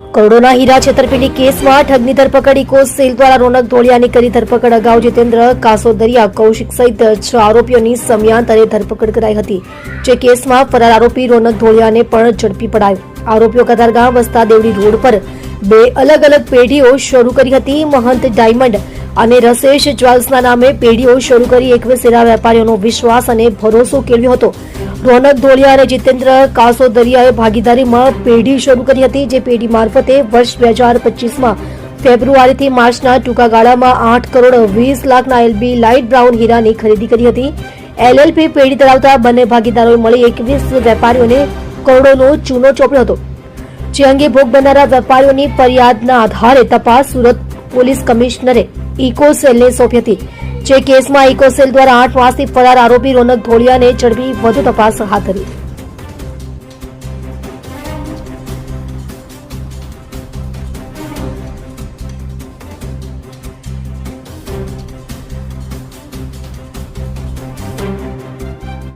કરોડોના હીરા છેતરપિંડી કેસમાં ઠગની ધરપકડ, ઇકો સેલ દ્વારા રોનક ધોળિયાની કરી ધરપકડ અગાઉ જીતેન્દ્ર કાસોદરિયા, કૌશિક સહિત છ આરોપીઓની સમયાંતરે ધરપકડ કરાઈ હતી, જે કેસમાં ફરાર આરોપી રોનક ધોળિયાને પણ ઝડપી પડાયો. આરોપીઓ કતારગામ વસતા દેવડી રોડ પર બે અલગ અલગ પેઢીઓ શરૂ કરી હતી મહંત ડાયમંડ અને રસેશ જ્વેલ્સના નામે પેઢીઓ શરૂ કરી એકવીસ હીરા વેપારીઓનો વિશ્વાસ અને ભરોસો કેળવ્યો હતો. રોનક ધોળિયા અને જીતેન્દ્ર કાસોદરિયાએ ભાગીદારીમાં પેઢી શરૂ કરી હતી, જે પેઢી મારફતે વર્ષ બે હજાર પચીસમાં ફેબ્રુઆરીથી માર્ચના ટૂંકા ગાળામાં આઠ કરોડ વીસ લાખના એલબી લાઇટ બ્રાઉન હીરાની ખરીદી કરી હતી. એલએલપી પેઢી ધરાવતા બંને ભાગીદારોએ મળી એકવીસ વેપારીઓને કરોડોનો ચૂનો ચોપડ્યો હતો. જે અંગે ભોગ બનનારા વેપારીઓની ફરિયાદના આધારે તપાસ સુરત પોલીસ કમિશનરે ઇકો સેલને સોંપી હતી જે કેસમાં ઇકોસેલ દ્વારા આઠ માસથી ફરાર આરોપી રોનક ધોળિયાને ઝડપી વધુ તપાસ હાથ ધરી.